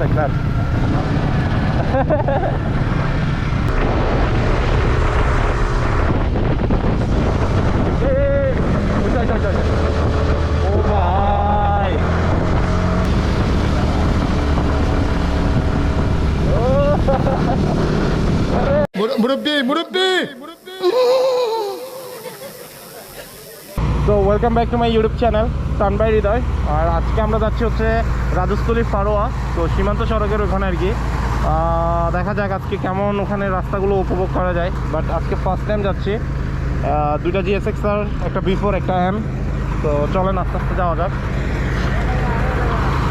Bike আমার GS XR ও ভাই মুরব্বী মুরব্বী তো welcome back to my YouTube channel সানবাই হৃদয় আর আজকে আমরা যাচ্ছি হচ্ছে রাজস্থলী ফারোয়া, তো সীমান্ত সড়কের ওখানে আর কি। দেখা যাক আজকে কেমন ওখানে রাস্তাগুলো উপভোগ করা যায়। বাট আজকে ফার্স্ট টাইম যাচ্ছি। দুইটা জিএসএক্স আর একটা বিফোর একটা এম তো চলেন, আস্তে আস্তে যাওয়া যাক।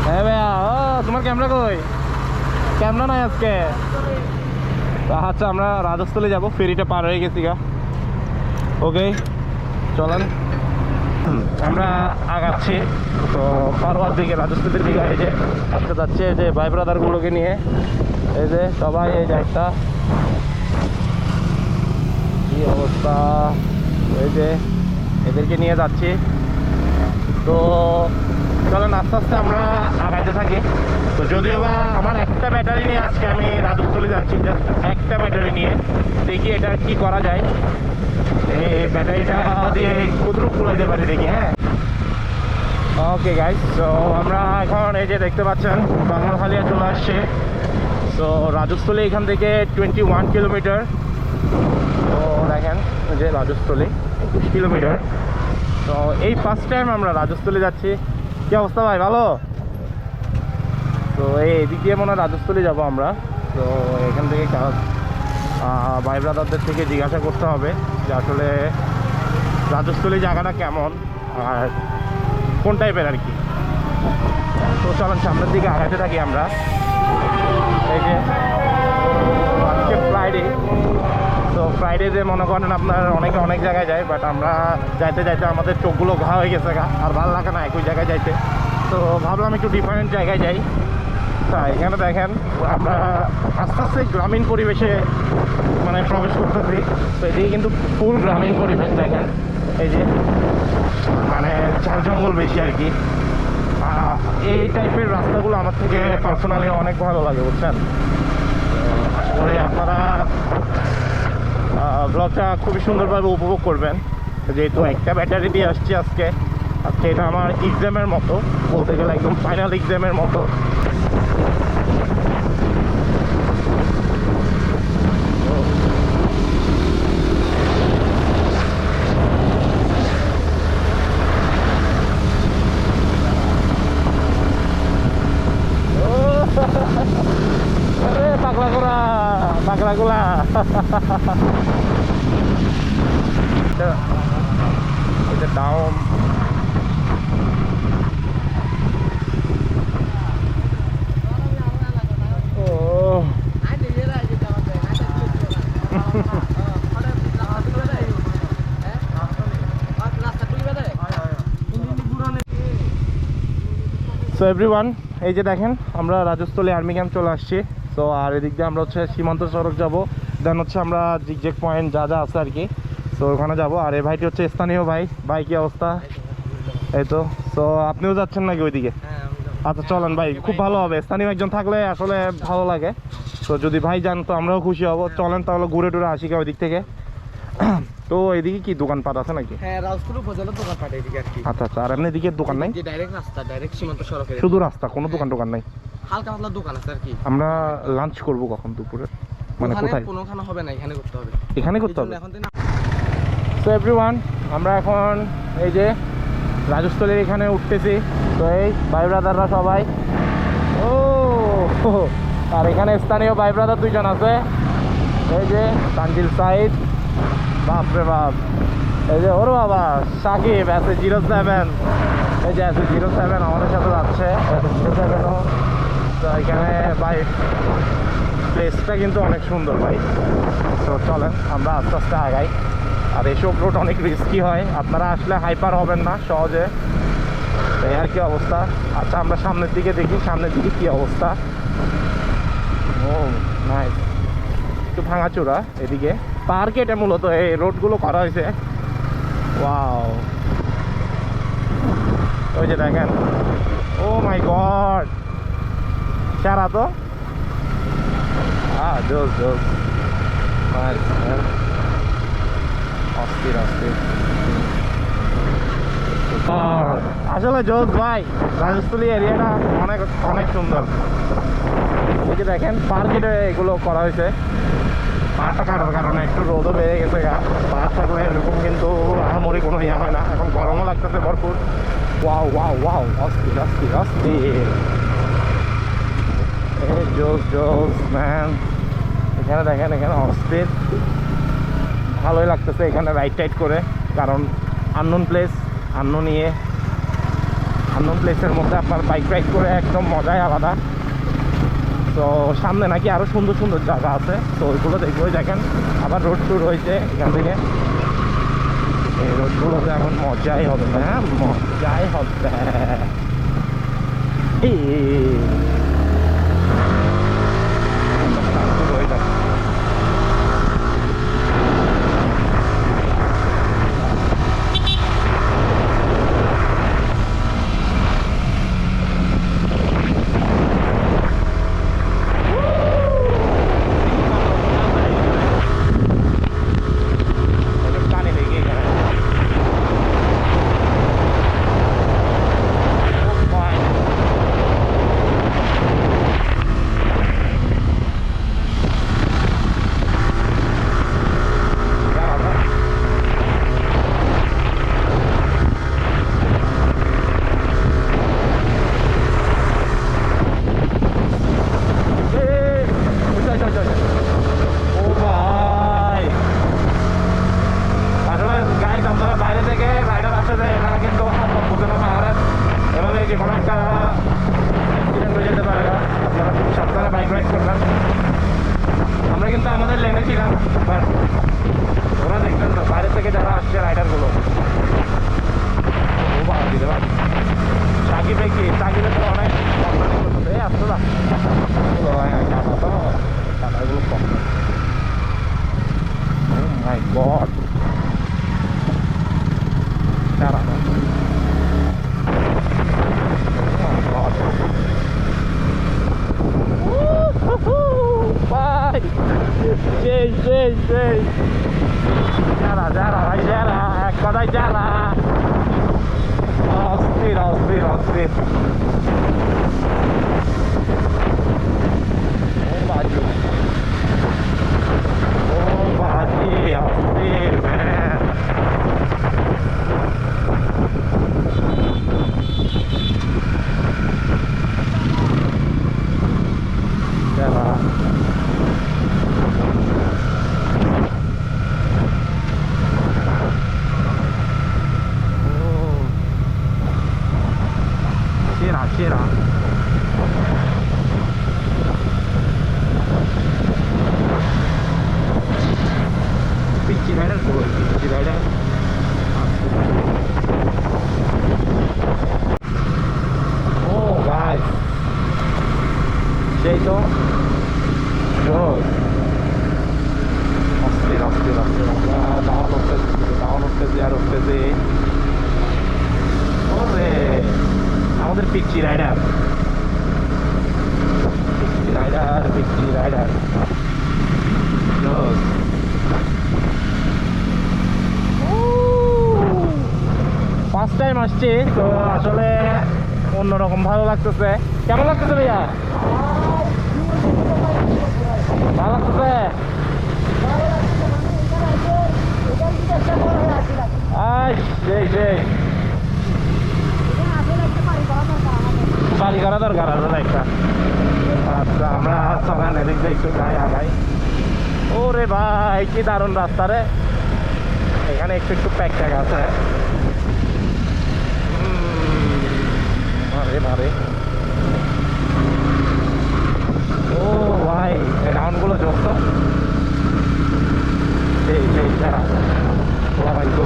হ্যাঁ ভাইয়া তোমার ক্যামেরা কই? ক্যামেরা নাই আজকে। আচ্ছা আমরা রাজস্থলে যাব, ফেরিটা পার হয়ে গেছি গা। ওকে চলেন। আমরা আগাচ্ছি। তো পারোয়ার দিকে, রাজস্থানের দিকে। এই যে আসতে যাচ্ছে যে ভাই ব্রাদারগুলোকে নিয়ে। এই যে সবাই এই যে একটা। কি অবস্থা? এই যে, এদেরকে নিয়ে যাচ্ছি। তো চলেন, আস্তে আস্তে আমরা আগাইতে থাকি। তো যদিও বা আমার একটা ব্যাটারি নিয়ে আজকে আমি রাজস্থলে যাচ্ছি একটা ব্যাটারি নিয়ে। দেখি এটা কি করা যায়। এই ব্যাটারিটা দিয়ে কতটুকু কুলাইতে পারি দেখি হ্যাঁ। ওকে গাইজ তো আমরা এখন এই যে দেখতে পাচ্ছেন বাংলাখালিয়া চলে আসছে। তো রাজস্থলী এখান থেকে টোয়েন্টি ওয়ান কিলোমিটার তো দেখেন যে রাজস্থলী, একুশ কিলোমিটার তো এই ফার্স্ট টাইম আমরা রাজস্থলী যাচ্ছি। কি অবস্থা ভাই? ভালো? তো এই এদিক দিয়ে মনে হয় রাজস্থলী যাব আমরা। তো এখান থেকে ভাই ব্রাদারদের থেকে জিজ্ঞাসা করতে হবে যে আসলে রাজস্থলী জায়গাটা কেমন আর কোন টাইপের আর কি। তো চলেন, সামনের দিকে আগাতে থাকি আমরা। এই যে আজকে ফ্রাইডে তো ফ্রাইডেতে মনে করেন আপনার অনেকে, অনেক জায়গায় যায় বাট আমরা যাইতে যাইতে আমাদের চোখগুলো ঘা হয়ে গেছে গা, আর ভালো লাগে না একই জায়গায় যাইতে। তো ভাবলাম একটু ডিফারেন্ট জায়গায় যাই। তা এখানে দেখেন, আমরা আস্তে আস্তে গ্রামীণ পরিবেশে মানে প্রবেশ করতেছি। তো এদিকে কিন্তু ফুল গ্রামীণ পরিবেশ দেখেন। এই যে মানে ঝাড় জঙ্গল বেশি আর কি। এই টাইপের রাস্তাগুলো আমার থেকে পার্সোনালি অনেক ভালো লাগে, বুঝছেন? আপনারা ব্লগটা খুবই সুন্দরভাবে উপভোগ করবেন। যেহেতু একটা ব্যাটারি দিয়ে আসছি আজকে। আজকে এটা আমার এক্সামের মতো। বলতে গেলে একদম ফাইনাল এক্সামের মতো আরে পাগলা গোলা পাগলা গোলা এটা এটা ডাউন ও সো এভরিওয়ান এই যে দেখেন, আমরা রাজস্থলী আর্মি ক্যাম্প চলে আসছি। তো আর এদিক দিয়ে আমরা হচ্ছে সীমান্ত সড়ক যাব। দেন হচ্ছে আমরা জিগজেক পয়েন্ট যা যা আছে আর কি। তো ওখানে যাব। আর এই ভাইটি হচ্ছে স্থানীয় ভাই। ভাই, কি অবস্থা? এই তো। তো আপনিও যাচ্ছেন নাকি ওইদিকে? আচ্ছা চলেন ভাই, খুব ভালো হবে। স্থানীয় একজন থাকলে আসলে ভালো লাগে। তো যদি ভাই যান, তো আমরাও খুশি হব। চলেন তাহলে ঘুরে টুরে আসি কে ওই দিক থেকে। তো এইদিকে কি দোকানপাট আছে নাকি? হ্যাঁ রাজপুর দোকান এদিকে আর কি। আচ্ছা আচ্ছা আর এমনি দিকে দোকান নাই? যে ডাইরেক্ট রাস্তা ডাইরেক্ট সীমান্ত সড়কের শুধু রাস্তা কোনো দোকান টোকান নাই? হালকা পাতলা দোকান আছে আর কি। আমরা লাঞ্চ করব কখন দুপুরে? মানে কোথায়? কোনোখানে হবে না এখানে করতে হবে। এখানে করতে হবে? এখন থেকে সো এভরিওয়ান আমরা এখন এই যে রাজস্থলীর এখানে উঠতেছি। তো এই ভাই ব্রাদাররা সবাই। ও আর এখানে স্থানীয় ভাই ব্রাদার দুইজন আছে। এই যে তানজিল সাইদ। বাপ রে বাপ। এই যে, ওর বাবা, সাকিব আছে জিরো সেভেন। এই যে আছে জিরো সেভেন আমাদের সাথে যাচ্ছে জিরো সেভেনও তো এখানে ভাই প্লেসটা কিন্তু অনেক সুন্দর ভাই। তো চলেন, আমরা আস্তে আস্তে আগাই। আর এসব রোড অনেক রিস্কি হয়। আপনারা আসলে হাইপার হবেন না, সহজে। এই আর কি অবস্থা? আচ্ছা আমরা সামনের দিকে দেখি, সামনের দিকে কি অবস্থা। ও নাইস একটু ভাঙাচোরা এদিকে। পার্ক এটা মূলত এই রোডগুলো করা হয়েছে। ওয়াও ওই যে দেখেন। ও মাই গড সারা তো? অস্থির আসলে জোস ভাই, রাজস্থলী এরিয়াটা অনেক অনেক সুন্দর। ওই যে দেখেন পার্কেটে এগুলো করা হয়েছে। পাহাড়টা কাটার কারণে একটু রোদও বেড়ে গেছে গা। পাহাড় থাকলে এরকম কিন্তু আহামরি কোনো ইয়ে হয় না। এখন গরমও লাগতেছে ভরপুর ওয়াও ওয়াও ওয়াও অস্থির অস্থির অস্থির জোস জোস ম্যান এখানে দেখেন, এখানে অস্থির ভালোই লাগতেছে এখানে রাইড টাইড করে, কারণ আননোন প্লেস আননোন ইয়ে। আননোন প্লেসের মধ্যে আপনার বাইক রাইড করে একদম মজাই আলাদা। তো সামনে নাকি আরও সুন্দর সুন্দর জায়গা আছে। তো ওইগুলো দেখব দেখেন, আবার রোড টু রয়েছে এখান থেকে। এই রোডগুলোতে এখন মজাই হবে হ্যাঁ? মজাই হবে এই শান্তি হয়ে যাচ্ছে টানে দেখি এখানে Oh my. দাঁড়া, দাঁড়া। এই, ওই, ওই, ওই, ওই। ও ভাই আসলে গাইড আপনারা বাইরে থেকে রাইডার আসতে এখানে কিন্তু হাত পা বুঝে না পাহাড়ের এভাবে যে কোনো একটা অ্যাক্সিডেন্ট হয়ে যেতে পারে আপনারা খুব সাবধানে বাইক রাইড করবেন আমরা কিন্তু আমাদের লেনে ছিলাম বাট ওরা দেখবেন তো বাইরে থেকে যারা আসছে রাইডারগুলো ও বাবা দিলে ভাই সাকিবে কি সাকিবে তো অনেক কমপ্লেন করতেছে এই আসতো না কাটা তো কাটাগুলো কম Oh my god. Shut up, man. Oh god. Woo-hoo-hoo! Bye! সেই সেই সেই যারা যারা ভাই যারা এক কথায় যারা অস্থির অস্থির অস্থির ও বাজু Oh, Bati, Austin, man. Sarah. Oh. Shira, Shira. পিচ্ছি রাইডার কই পিচ্ছি রাইডার ও গাইস সেই তো জোর অস্থির অস্থির অস্থির ডাউন উঠতেছি ডাউন উঠতেছি আর উঠতেছি ওরে আমাদের পিচ্ছি রাইডার পিচ্ছি রাইডার পিচ্ছি রাইডার জোর ফার্স্ট টাইম আসছি, তো আসলে অন্যরকম ভালো লাগতেছে। কেমন লাগতেছে ভাইয়া ভালো লাগতেছে আই সেই সেই বাড়ি করা দরকার আসলে একটা আচ্ছা আমরা চলেন এদিক দিয়ে একটু ওরে ভাই কি দারুণ রাস্তা রে এখানে একটু একটু প্যাক ট্যাক আছে উম, মারে ও ভাই ডাউনগুলো তো সেই সেই যারা ভাই তো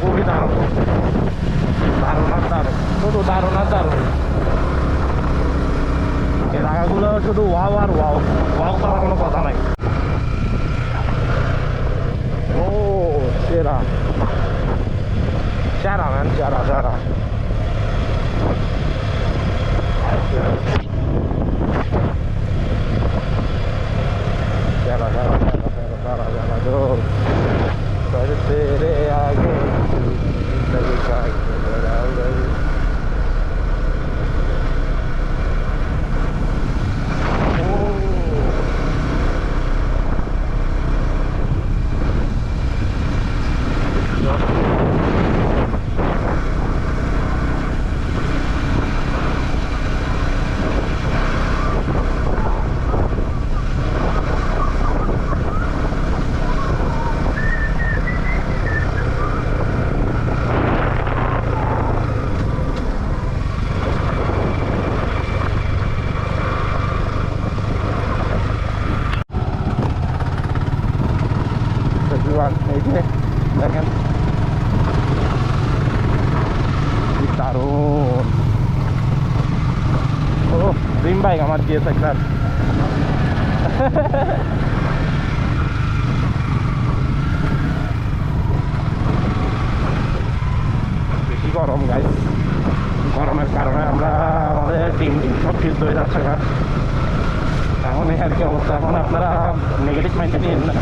こけたの taruh natar শুধু taruh natar এই জায়গাগুলো শুধু ওয়াও আর ওয়াও ওয়াও করার কোনো কথা নাই ও সেরা সেরা ম্যান সেরা সেরা Terra, terra, terra, terra, terra, terra, terra, terra, terra, terra, terra, nagagay everyone এই যে দেখেন কি দারুণ ও ড্রিম বাইক আমার জিএস একটার বেশি গরম গাইস গরমের কারণে আমরা আমাদের ডিম ডিম সব ফিট হয়ে যাচ্ছে না এখন এই আর কি অবস্থা এখন আপনারা নেগেটিভ মাইন্ডে নিন না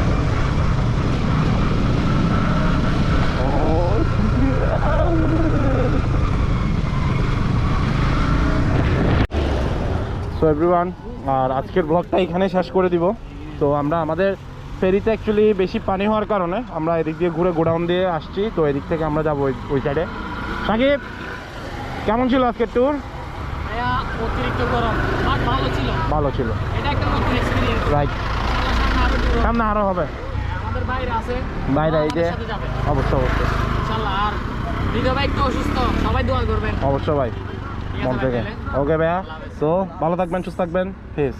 সো এভরিওয়ান আর আজকের ব্লগটা এখানে শেষ করে দিব। তো আমরা আমাদের ফেরিতে অ্যাকচুয়ালি বেশি পানি হওয়ার কারণে আমরা এদিক দিয়ে ঘুরে গোডাউন দিয়ে আসছি। তো এদিক থেকে আমরা যাব ওই সাইডে সাকিব কেমন ছিল আজকের ট্যুর অতিরিক্ত গরম। ভালো ছিল। ভালো ছিল। এটা একটা নতুন এক্সপিরিয়েন্স রাইট সামনে আরও হবে। আমাদের বাইরে আছে। বাইরে এই যে অবশ্যই অবশ্যই ইনশাআল্লাহ আর অসুস্থ সবাই দোয়া করবেন। অবশ্যই ভাই মন থেকে। ওকে ভাইয়া তো ভালো থাকবেন সুস্থ থাকবেন পিস